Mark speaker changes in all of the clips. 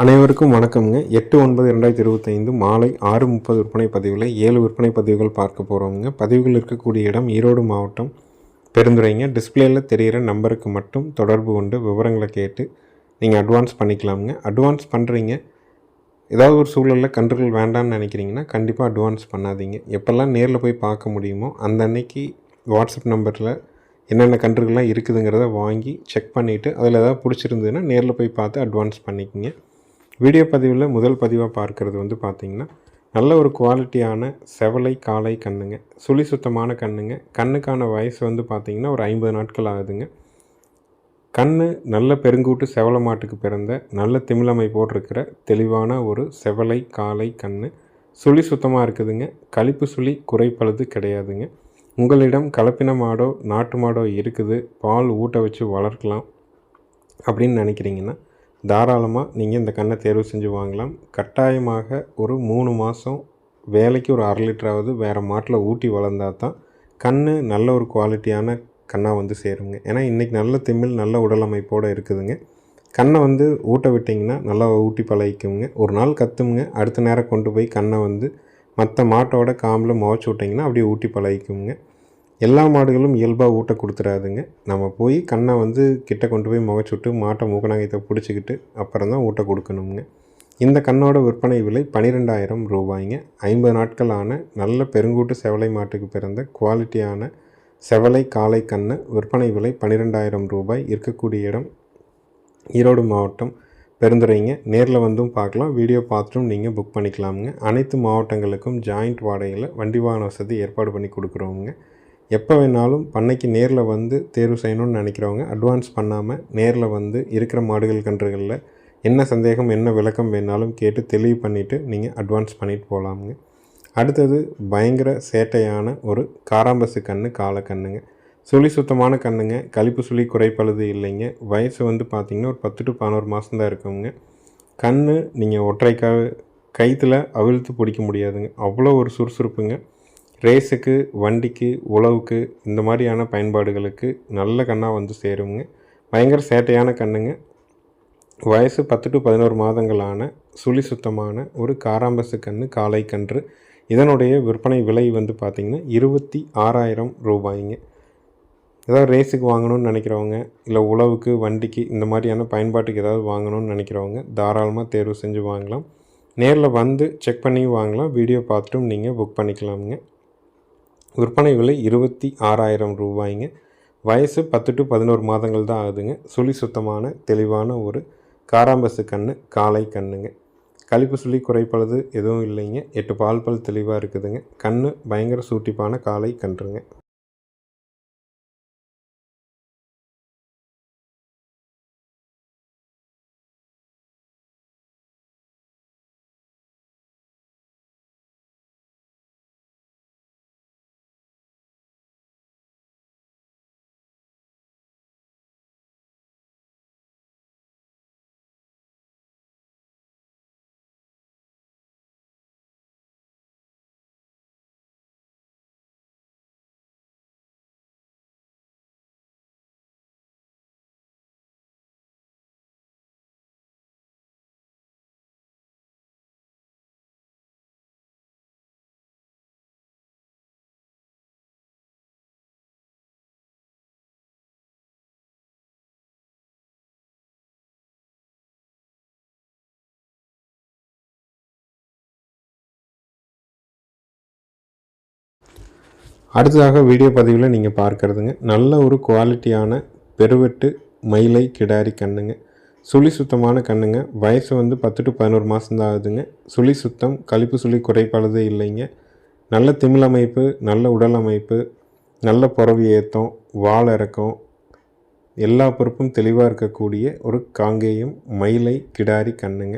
Speaker 1: அனைவருக்கும் வணக்கம்ங்க. எட்டு ஒன்பது ரெண்டாயிரத்தி இருபத்தைந்து மாலை ஆறு முப்பது விற்பனை பதிவில் ஏழு விற்பனை பதிவுகள் பார்க்க போகிறோங்க பதிவுகள் இருக்கக்கூடிய இடம் ஈரோடு மாவட்டம் பெருந்துரைங்க டிஸ்பிளேயில் தெரிகிற நம்பருக்கு மட்டும் தொடர்பு கொண்டு விவரங்களை கேட்டு நீங்கள் அட்வான்ஸ் பண்ணிக்கலாமுங்க. அட்வான்ஸ் பண்ணுறீங்க ஏதாவது ஒரு சூழலில் கன்றுகள் வேண்டாம்னு நினைக்கிறீங்கன்னா கண்டிப்பாக அட்வான்ஸ் பண்ணாதீங்க. எப்போல்லாம் நேரில் போய் பார்க்க முடியுமோ அந்த அன்னைக்கு வாட்ஸ்அப் நம்பரில் என்னென்ன கன்றுகள்லாம் இருக்குதுங்கிறத வாங்கி செக் பண்ணிவிட்டு அதில் ஏதாவது பிடிச்சிருந்ததுன்னா நேரில் போய் பார்த்து அட்வான்ஸ் பண்ணிக்கோங்க. வீடியோ பதிவில் முதல் பதிவாக பார்க்குறது வந்து பார்த்திங்கன்னா நல்ல ஒரு குவாலிட்டியான செவலை காலை கண்ணுங்க. சுழி சுத்தமான கண்ணுங்க. கண்ணுக்கான வயசு வந்து பார்த்திங்கன்னா ஒரு ஐம்பது நாட்கள் ஆகுதுங்க. கண்ணு நல்ல பெருங்கூட்டு செவல மாட்டுக்கு பிறந்த நல்ல திமிழமை போட்டிருக்கிற தெளிவான ஒரு செவலை காலை கண்ணு. சுழி சுத்தமாக இருக்குதுங்க. கழிப்பு சுழி குறைப்பழுது கிடையாதுங்க. உங்களிடம் கலப்பின மாடோ நாட்டு மாடோ இருக்குது. பால் ஊட்ட வச்சு வளர்க்கலாம் அப்படின்னு நினைக்கிறீங்கன்னா தாராளமாக நீங்கள் இந்த கண்ணை தேர்வு செஞ்சு வாங்கலாம். கட்டாயமாக ஒரு மூணு மாதம் வேலைக்கு ஒரு அரை லிட்டராவது வேறு மாட்டில் ஊட்டி வளர்ந்தால் தான் கண் நல்ல ஒரு குவாலிட்டியான கண்ணாக வந்து சேருங்க. ஏன்னா இன்றைக்கி நல்ல திமிழ் நல்ல உடலமைப்போடு இருக்குதுங்க. கண்ணை வந்து ஊட்ட விட்டிங்கன்னா நல்லா ஊட்டி பழகிக்குங்க. ஒரு நாள் கத்துமுங்க அடுத்த நேரம் கொண்டு போய் கண்ணை வந்து மற்ற மாட்டோட காம்பில் முளைச்சி விட்டிங்கன்னா அப்படியே ஊட்டி பழகிக்குங்க. எல்லா மாடுகளும் இயல்பாக ஊட்ட கொடுத்துறாதுங்க. நம்ம போய் கண்ணை வந்து கிட்ட கொண்டு போய் முகச்சுட்டு மாட்டை மூக்கநாயத்தை பிடிச்சிக்கிட்டு அப்புறம் தான் ஊட்ட கொடுக்கணுங்க இந்த கண்ணோட விற்பனை விலை பனிரெண்டாயிரம் ரூபாய்ங்க. ஐம்பது நாட்கள் ஆன நல்ல பெருங்கூட்டு செவலை மாட்டுக்கு பிறந்த குவாலிட்டியான செவலை காளை கண்ணு விற்பனை விலை பன்னிரெண்டாயிரம் ரூபாய். இருக்கக்கூடிய இடம் ஈரோடு மாவட்டம் பெருந்துறைங்க. நேரில் வந்தும் பார்க்கலாம். வீடியோ பார்த்துட்டும் நீங்கள் புக் பண்ணிக்கலாமுங்க. அனைத்து மாவட்டங்களுக்கும் ஜாயிண்ட் வாடகையில் வண்டி வாகன வசதி ஏற்பாடு பண்ணி கொடுக்குறோங்க எப்போ வேணாலும் பண்ணைக்கு நேரில் வந்து தேர்வு செய்யணும்னு நினைக்கிறவங்க அட்வான்ஸ் பண்ணாமல் நேரில் வந்து இருக்கிற மாடுகள் கன்றுகளில் என்ன சந்தேகம் என்ன விளக்கம் வேணாலும் கேட்டு தெளிவு பண்ணிவிட்டு நீங்கள் அட்வான்ஸ் பண்ணிட்டு போகலாமுங்க அடுத்தது பயங்கர சேட்டையான ஒரு காராம்பசு கன்று காலக்கண்ணுங்க சுழி சுத்தமான கண்ணுங்க. கழிப்பு சுழி குறைப்பழுது இல்லைங்க. வயசு வந்து பார்த்திங்கன்னா ஒரு பத்து டு பதினோரு மாதம் தான் இருக்குங்க. கண் நீங்கள் ஒற்றைக்கா கைத்தில் அவிழ்த்து பிடிக்க முடியாதுங்க. அவ்வளோ ஒரு சுறுசுறுப்புங்க. ரேஸுக்கு வண்டிக்கு உழவுக்கு இந்த மாதிரியான பயன்பாடுகளுக்கு நல்ல கண்ணாக வந்து சேருங்க. பயங்கர சேட்டையான கண்ணுங்க. வயசு பத்து டு பதினோரு மாதங்களான சுழி சுத்தமான ஒரு காராம்பசு கன்று காலை கன்று. இதனுடைய விற்பனை விலை வந்து பார்த்திங்கன்னா இருபத்தி ஆறாயிரம் ரூபாய்ங்க. ஏதாவது ரேஸுக்கு வாங்கணும்னு நினைக்கிறவங்க இல்லை உழவுக்கு வண்டிக்கு இந்த மாதிரியான பயன்பாட்டுக்கு ஏதாவது வாங்கணும்னு நினைக்கிறவங்க தாராளமாக தேர்வு செஞ்சு வாங்கலாம். நேரில் வந்து செக் பண்ணி வாங்கலாம். வீடியோ பார்த்துட்டும் நீங்கள் புக் பண்ணிக்கலாமுங்க. விற்பனை விலை இருபத்தி ஆறாயிரம் ரூபாய்ங்க. வயசு பத்து டு பதினோரு மாதங்கள் தான் ஆகுதுங்க. சுழி சுத்தமான தெளிவான ஒரு காராம்பசு கன்று காளை கண்ணுங்க. கழிப்பு சுழி குறைப்பழுது எதுவும் இல்லைங்க. எட்டு பால் பல் தெளிவாக இருக்குதுங்க. கண் பயங்கர சூட்டிப்பான காளை கன்றுங்க. அடுத்ததாக வீடியோ பதிவில் நீங்கள் பார்க்குறதுங்க. நல்ல ஒரு குவாலிட்டியான பெருவெட்டு மயிலை கிடாரி கண்ணுங்க. சுழி சுத்தமான கண்ணுங்க. வயசு வந்து பத்து டு பதினோரு மாதம் தான் ஆகுதுங்க. சுழி சுத்தம் கழிப்பு சுழி குறைபாடுதே இல்லைங்க. நல்ல திமிழ் அமைப்பு நல்ல உடல் அமைப்பு நல்ல புறவி ஏத்தம் வால் இறக்கம் எல்லா பொறுப்பும் தெளிவாக இருக்கக்கூடிய ஒரு காங்கேயம் மயிலை கிடாரி கண்ணுங்க.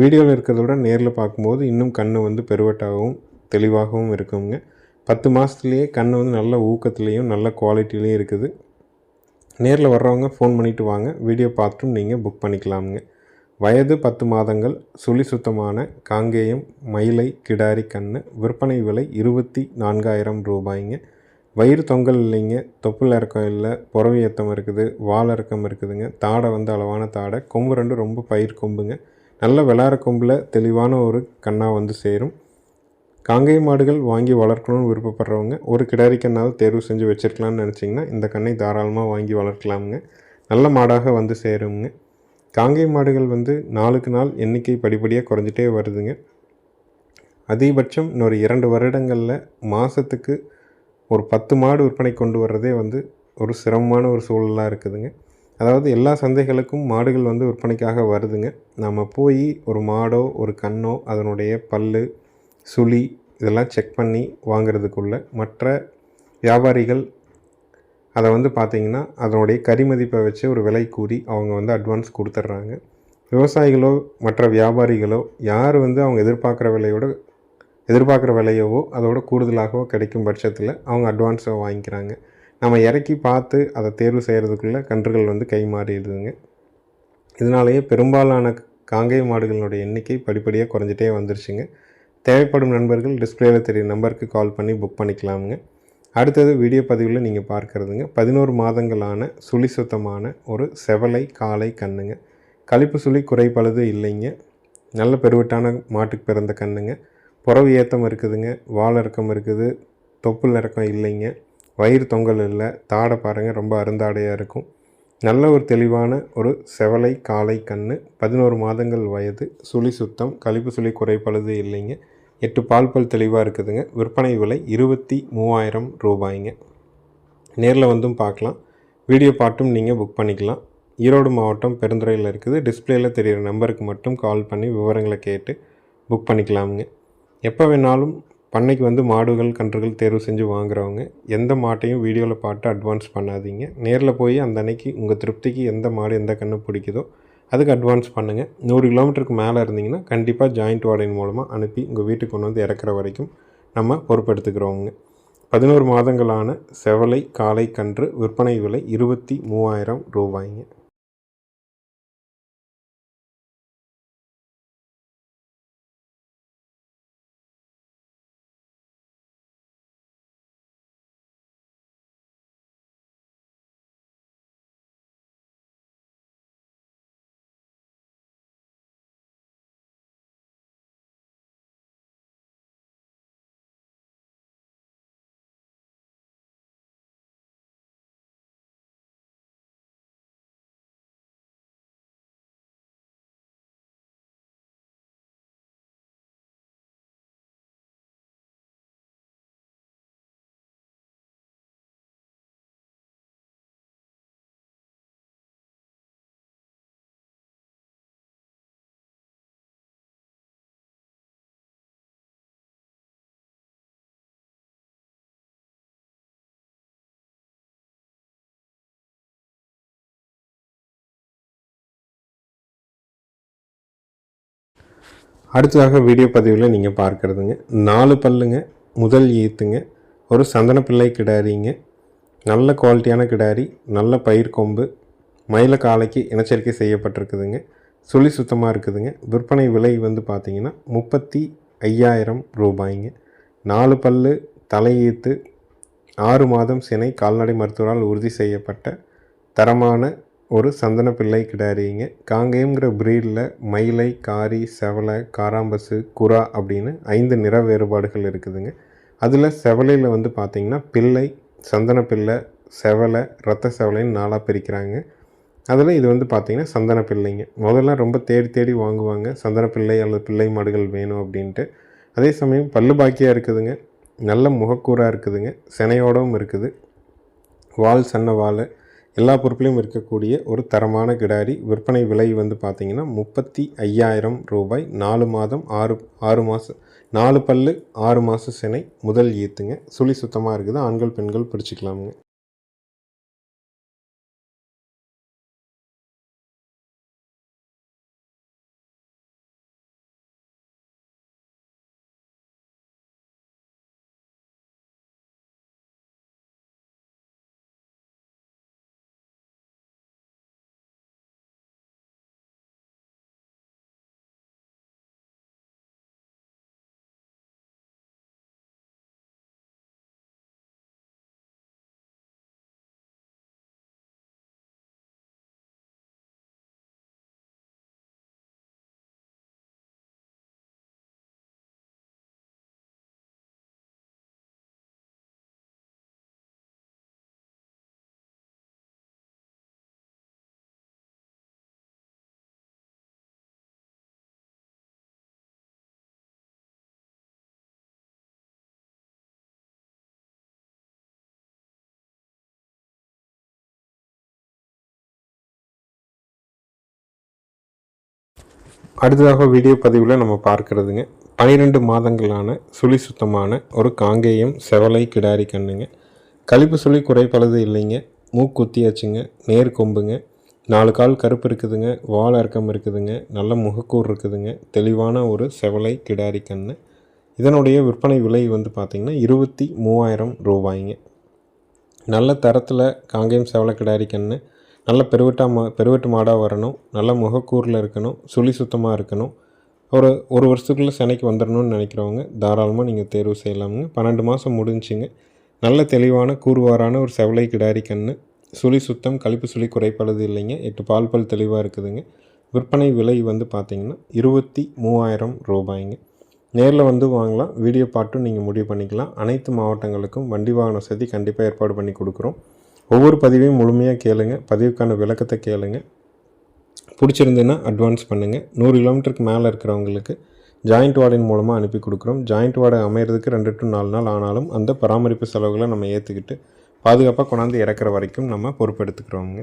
Speaker 1: வீடியோவில் இருக்கிறத விட நேரில் பார்க்கும்போது இன்னும் கண் வந்து பெருவட்டாகவும் தெளிவாகவும் இருக்குங்க. பத்து மாதத்துலேயே கண் வந்து நல்ல ஊக்கத்துலேயும் நல்ல குவாலிட்டிலையும் இருக்குது. நேரில் வர்றவங்க ஃபோன் பண்ணிவிட்டு வாங்க. வீடியோ பார்த்துட்டும் நீங்கள் புக் பண்ணிக்கலாமுங்க. வயது பத்து மாதங்கள் சுழி சுத்தமான காங்கேயம் மயிலை கிடாரி கன்று விற்பனை விலை இருபத்தி நான்காயிரம் ரூபாய்ங்க. வயிறு தொங்கல் இல்லைங்க தொப்புள் இறக்கம் இல்லை புறவி ஏத்தம் இருக்குது வால் இறக்கம் இருக்குதுங்க. தாடை வந்து அளவான தாடை கொம்பு ரெண்டு ரொம்ப பயிர் கொம்புங்க. நல்ல விளாட கொம்பில் தெளிவான ஒரு கண்ணாக வந்து சேரும். காங்கேய மாடுகள் வாங்கி வளர்க்கணும்னு விருப்பப்படுறவங்க ஒரு கிடாரி தேர்வு செஞ்சு வச்சுருக்கலாம்னு நினச்சிங்கன்னா இந்த கண்ணை தாராளமாக வாங்கி வளர்க்கலாமுங்க. நல்ல மாடாக வந்து சேருங்க. காங்கேய மாடுகள் வந்து நாளுக்கு நாள் எண்ணிக்கை படிப்படியாக குறைஞ்சிட்டே வருதுங்க. அதிகபட்சம் இன்னொரு இரண்டு வருடங்களில் மாதத்துக்கு ஒரு பத்து மாடு விற்பனை கொண்டு வர்றதே வந்து ஒரு சிரமமான ஒரு சூழலாக இருக்குதுங்க. அதாவது எல்லா சந்தைகளுக்கும் மாடுகள் வந்து விற்பனைக்காக வருதுங்க. நம்ம போய் ஒரு மாடோ ஒரு கண்ணோ அதனுடைய பல் சுழி இதெல்லாம் செக் பண்ணி வாங்கிறதுக்குள்ள மற்ற வியாபாரிகள் அதை வந்து பார்த்திங்கன்னா அதனுடைய கரிமதிப்பை வச்சு ஒரு விலை கூறி அவங்க வந்து அட்வான்ஸ் கொடுத்துட்றாங்க. விவசாயிகளோ மற்ற வியாபாரிகளோ யார் வந்து அவங்க எதிர்பார்க்குற விலையோட எதிர்பார்க்குற விலையவோ அதோட கூடுதலாகவோ கிடைக்கும் பட்சத்தில் அவங்க அட்வான்ஸை வாங்கிக்கிறாங்க. நம்ம இறக்கி பார்த்து அதை தேர்வு செய்கிறதுக்குள்ளே கன்றுகள் வந்து கை மாறிடுதுங்க. இதனாலேயே பெரும்பாலான காங்கேய மாடுகளினுடைய எண்ணிக்கை படிப்படியாக குறைஞ்சிட்டே வந்துருச்சுங்க. தேவைப்படும் நண்பர்கள் டிஸ்பிளேயில் தெரியும் நம்பருக்கு கால் பண்ணி புக் பண்ணிக்கலாமுங்க. அடுத்தது வீடியோ பதிவில் நீங்கள் பார்க்குறதுங்க. பதினோரு மாதங்களான சுழி சுத்தமான ஒரு செவலை காலை கண்ணுங்க. கழிப்பு சுழி குறைப்பழுது இல்லைங்க. நல்ல பெருவட்டான மாட்டுக்கு பிறந்த கண்ணுங்க. புறவு ஏத்தம் இருக்குதுங்க. வால் இறக்கம் இருக்குது. தொப்புள் இறக்கம் இல்லைங்க. வயிறு தொங்கல் இல்லை. தாடை பாருங்கள் ரொம்ப அருந்தாடையாக இருக்கும். நல்ல ஒரு தெளிவான ஒரு செவலை காலை கன்று பதினோரு மாதங்கள் வயது சுழி சுத்தம். கழிப்பு சுழி குறைப்பழுது இல்லைங்க. எட்டு பால் பல் தெளிவாக இருக்குதுங்க. விற்பனை விலை இருபத்தி மூவாயிரம் ரூபாய்ங்க. நேரில் வந்தும் பார்க்கலாம் வீடியோ பாட்டும் நீங்கள் புக் பண்ணிக்கலாம். ஈரோடு மாவட்டம் பெருந்துறையில் இருக்குது. டிஸ்பிளேயில் தெரிகிற நம்பருக்கு மட்டும் கால் பண்ணி விவரங்களை கேட்டு புக் பண்ணிக்கலாமுங்க. எப்போ வேணாலும் பண்ணைக்கு வந்து மாடுகள் கன்றுகள் தேர்வு செஞ்சு வாங்குறவங்க எந்த மாட்டையும் வீடியோவில் பார்த்து அட்வான்ஸ் பண்ணாதீங்க. நேரில் போய் அந்த அன்னைக்கு உங்கள் திருப்திக்கு எந்த மாடு எந்த கன்று பிடிக்குதோ அதுக்கு அட்வான்ஸ் பண்ணுங்கள் நூறு கிலோமீட்டருக்கு மேலே இருந்தீங்கன்னா கண்டிப்பாக ஜாயிண்ட் வாடகை மூலமாக அனுப்பி உங்கள் வீட்டுக்கு கொண்டு வந்து இறக்குற வரைக்கும் நம்ம பொறுப்பெடுத்துக்கிறோங்க பதினோரு மாதங்களான செவலை காலை கன்று விற்பனை விலை இருபத்தி மூவாயிரம் ரூபாய்ங்க. அடுத்ததாக வீடியோ பதிவில் நீங்கள் பார்க்குறதுங்க. நாலு பல்லுங்க முதல் ஈத்துங்க. ஒரு சந்தன பிள்ளை கிடாரிங்க. நல்ல குவாலிட்டியான கிடாரி நல்ல பயிர் கொம்பு மயில காலைக்கு இனச்சரிக்கை செய்யப்பட்டிருக்குதுங்க. சுழி சுத்தமாக இருக்குதுங்க. விற்பனை விலை வந்து பார்த்திங்கன்னா முப்பத்தி ஐயாயிரம் ரூபாய்ங்க. நாலு பல்லு தலையீத்து ஆறு மாதம் சினை கால்நடை மருத்துவரால் உறுதி செய்யப்பட்ட தரமான ஒரு சந்தன பிள்ளை கிடாரிங்க காங்கேயங்கிற ப்ரீடில் மயிலை காரி செவலை காராம்பசு குரா அப்படின்னு ஐந்து நிற வேறுபாடுகள் இருக்குதுங்க. அதில் செவலையில் வந்து பார்த்திங்கன்னா பிள்ளை சந்தன பிள்ளை செவலை ரத்த செவலைன்னு நாளாக பிரிக்கிறாங்க. அதில் இது வந்து பார்த்திங்கன்னா சந்தன பிள்ளைங்க. முதல்ல ரொம்ப தேடி தேடி வாங்குவாங்க. சந்தன பிள்ளை அல்லது பிள்ளை மாடுகள் வேணும் அப்படின்ட்டு. அதே சமயம் பல்லு பாக்கியாக இருக்குதுங்க. நல்ல முகக்கூறாக இருக்குதுங்க. சினையோடவும் இருக்குது. வால் சன்ன வால் எல்லா பொருட்களையும் இருக்கக்கூடிய ஒரு தரமான கிடாரி. விற்பனை விலை வந்து பார்த்திங்கன்னா முப்பத்தி ஐயாயிரம் ரூபாய். நாலு மாதம் ஆறு ஆறு மாதம் நாலு பல்லு ஆறு மாத சினை முதல் ஈத்துங்க. சுழி சுத்தமாக இருக்குது. ஆண்கள் பெண்கள் பிடிச்சிக்கலாமுங்க அடுத்ததாக வீடியோ பதிவில் நம்ம பார்க்குறதுங்க. பனிரெண்டு மாதங்களான சுழி சுத்தமான ஒரு காங்கேயம் செவலை கிடாரி கண்ணுங்க. கழிப்பு சுழி குறைப்பளது இல்லைங்க. மூக்குத்தியாச்சுங்க நேர் கொம்புங்க. நாலு கால் கருப்பு இருக்குதுங்க. வால் அறக்கம் இருக்குதுங்க. நல்ல முகக்கூர் இருக்குதுங்க. தெளிவான ஒரு செவலை கிடாரி கண்ணு. இதனுடைய விற்பனை விலை வந்து பார்த்திங்கன்னா இருபத்தி மூவாயிரம் ரூபாய்ங்க. நல்ல தரத்தில் காங்கேயம் செவலை கிடாரி கன்று நல்ல பெருவிட்டா மா பெருவெட்டு மாடாக வரணும். நல்ல முகக்கூரில் இருக்கணும். சுழி சுத்தமாக இருக்கணும். ஒரு ஒரு வருஷத்துக்குள்ளே சென்னைக்கு வந்துடணும்னு நினைக்கிறவங்க தாராளமாக நீங்கள் தேர்வு செய்யலாமுங்க. பன்னெண்டு மாதம் முடிஞ்சுங்க. நல்ல தெளிவான கூறுவாரான ஒரு செவலை கிடாரி கன்று சுழி சுத்தம் கழிப்பு சுழி குறைப்படுது இல்லைங்க. எட்டு பால் பல் தெளிவாக இருக்குதுங்க. விற்பனை விலை வந்து பார்த்திங்கன்னா இருபத்தி மூவாயிரம் ரூபாய்ங்க. நேரில் வந்து வாங்கலாம். வீடியோ பாட்டும் நீங்கள் முடிவு பண்ணிக்கலாம். அனைத்து மாவட்டங்களுக்கும் வண்டி வாகன வசதி கண்டிப்பாக ஏற்பாடு பண்ணி கொடுக்குறோம். ஒவ்வொரு பதிவையும் முழுமையாக கேளுங்க. பதிவுக்கான விளக்கத்தை கேளுங்க. பிடிச்சிருந்துன்னா அட்வான்ஸ் பண்ணுங்கள் நூறு கிலோமீட்டருக்கு மேலே இருக்கிறவங்களுக்கு ஜாயிண்ட் வார்டின் மூலமாக அனுப்பி கொடுக்குறோம். ஜாயிண்ட் வார்டு அமையிறதுக்கு ரெண்டு டு நாலு நாள் ஆனாலும் அந்த பராமரிப்பு செலவுகளை நம்ம ஏற்றுக்கிட்டு பாதுகாப்பாக கொண்டாந்து இறக்குற வரைக்கும் நம்ம பொறுப்பெடுத்துக்கிறோங்க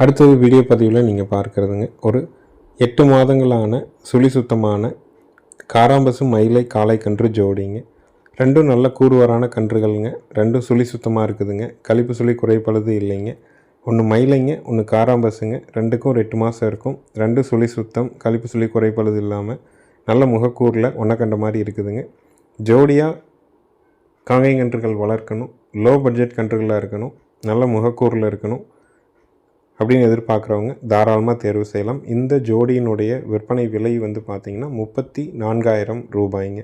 Speaker 1: அடுத்தது வீடியோ பதிவில் நீங்கள் பார்க்குறதுங்க. ஒரு எட்டு மாதங்களான சுழி சுத்தமான காராம்பசு மயிலை காளை கன்று ஜோடிங்க. ரெண்டும் நல்ல கூறுவரான கன்றுகள்ங்க. ரெண்டும் சுழி சுத்தமாக இருக்குதுங்க. கழிப்பு சுழி குறைப்பழுது இல்லைங்க. ஒன்று மயிலைங்க ஒன்று காராம்பசுங்க. ரெண்டுக்கும் ஒரு எட்டு மாதம் இருக்கும். ரெண்டும் சுழி சுத்தம் கழிப்பு சுழி குறைப்பழுது இல்லாமல் நல்ல முகக்கூரில் ஒன்றை கண்ட மாதிரி இருக்குதுங்க. ஜோடியாக காங்கை கன்றுகள் வளர்க்கணும். லோ பட்ஜெட் கன்றுகளாக இருக்கணும். நல்ல முகக்கூரில் இருக்கணும். அப்படின்னு எதிர்பார்க்குறவங்க தாராளமாக தேர்வு செய்யலாம். இந்த ஜோடியினுடைய விற்பனை விலை வந்து பார்த்திங்கன்னா முப்பத்தி நான்காயிரம் ரூபாய்ங்க.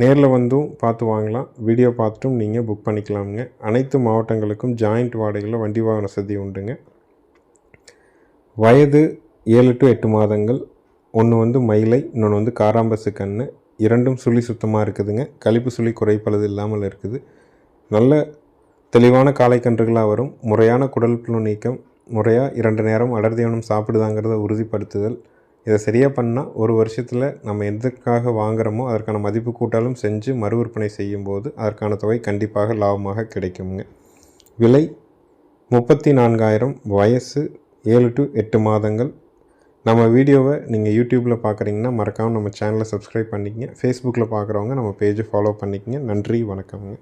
Speaker 1: நேரில் வந்தும் பார்த்து வாங்கலாம். வீடியோ பார்த்துட்டும் நீங்கள் புக் பண்ணிக்கலாமுங்க. அனைத்து மாவட்டங்களுக்கும் ஜாயிண்ட் வாடகையில் வண்டி வாகன வசதி உண்டுங்க. வயது ஏழு டு எட்டு மாதங்கள். ஒன்று வந்து மயிலை இன்னொன்று வந்து காராம்பசு கன்று இரண்டும் சுழி சுத்தமாக இருக்குதுங்க. கழிப்பு சுழி குறைப்பளது இல்லாமல் இருக்குது. நல்ல தெளிவான காளைக்கன்றுகளாக வரும். முறையான குடல் புழு நீக்கம் முறையாக இரண்டு நேரம் அடர் தீவனம் சாப்பிடுதாங்கிறத உறுதிப்படுத்துதல். இதை சரியாக பண்ணால் ஒரு வருஷத்தில் நம்ம எதுக்காக வாங்குகிறோமோ அதற்கான மதிப்பு கூட்டாலும் செஞ்சு மறு விற்பனை செய்யும்போது அதற்கான தொகை கண்டிப்பாக லாபமாக கிடைக்குங்க. விலை முப்பத்தி நான்காயிரம் வயசு ஏழு டு எட்டு மாதங்கள். நம்ம வீடியோவை நீங்கள் யூடியூப்பில் பார்க்குறீங்கன்னா மறக்காமல் நம்ம சேனலை சப்ஸ்கிரைப் பண்ணிக்கங்க. ஃபேஸ்புக்கில் பார்க்குறவங்க நம்ம பேஜை ஃபாலோ பண்ணிக்கங்க. நன்றி வணக்கம்ங்க.